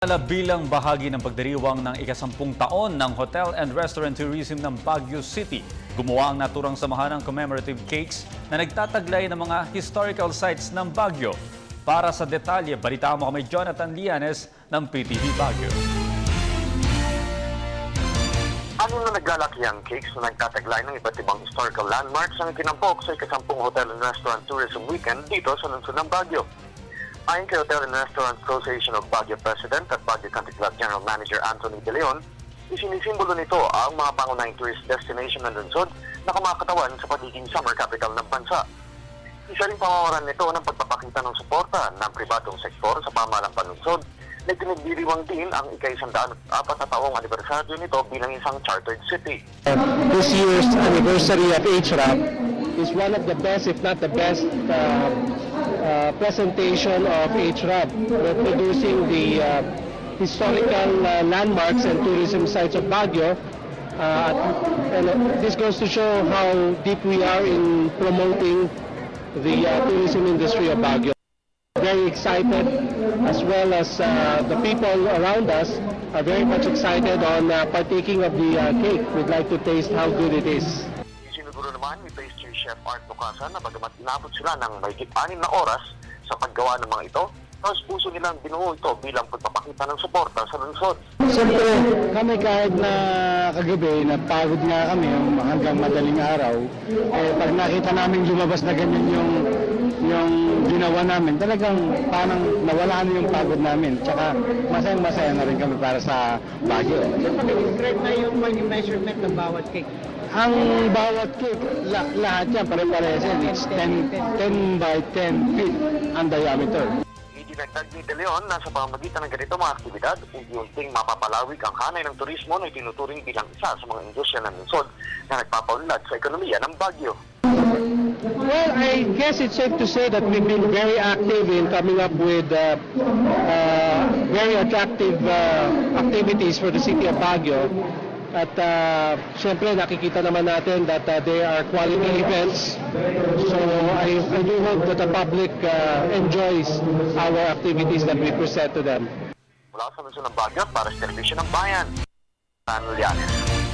Ala bilang bahagi ng pagdiriwang ng ikasampung taon ng Hotel and Restaurant Tourism ng Baguio City, gumawa ang naturang samahan ng commemorative cakes na nagtataglay ng mga historical sites ng Baguio. Para sa detalye, balita mo kami Jonathan Lianes ng PTV Baguio. Ano na naglalaki ang cakes na nagtataglay ng iba't ibang historical landmarks ang ikinampok sa ikasampung Hotel and Restaurant Tourism Weekend dito sa lungsod ng Baguio. Ayon kay Hotel and Restaurant Association of Baguio President at Baguio Country Club General Manager Anthony De Leon, isinisimbolo nito ang mga pangunahing tourist destination ng lungsod na kumakatawan sa pagiging summer capital ng bansa. Isa rin pamamaraan nito ng pagpapakita ng suporta ng pribadong sektor sa pamahalang panunsod na pinagdiriwang din ang ika-isandaan at apat na taong anibersaryo nito bilang isang chartered city. this year's anniversary of HRAP is one of the best, if not the best, uh, uh, presentation of HRAP. We're producing the uh, historical uh, landmarks and tourism sites of Baguio. Uh, and uh, this goes to show how deep we are in promoting the tourism industry of Baguio. Very excited, as well as the people around us are very much excited on partaking of the cake. We'd like to taste how good it is. Chef Art Bukasan na bagamat inabot sila ng mahigit anim na oras sa paggawa ng mga ito, tapos puso nilang binuo ito bilang pagpapakita ng suporta sa lungsod. Siyempre, kami kahit na kagabi, napagod nga kami hanggang madaling araw, eh, pag nakita namin lumabas na ganyan yung yung ginawa namin, talagang parang nawala na yung pagod namin. Tsaka masayang masaya na rin kami para sa Baguio. Describe na yung mga measurement ng bawat cake. Ang bawat cake, la, lahat yan pare-parehas yan. It's 10, 10 by 10 feet ang diameter. Idinagdag ni De Leon na sa pamamagitan ng ganito mga aktibidad, unti-unting mapapalawig ang hanay ng turismo na itinuturing bilang isa sa mga industriya ng lungsod na nagpapaunlad sa ekonomiya ng Baguio. Well, I guess it's safe to say that we've been very active in coming up with uh, uh, very attractive uh, activities for the city of Baguio. At uh, siyempre nakikita naman natin that uh, they are quality events. So I, I do hope that the public uh, enjoys our activities that we present to them. Mula sa lungsod ng Baguio para sa Telebisyon ng Bayan, Tan Lianes.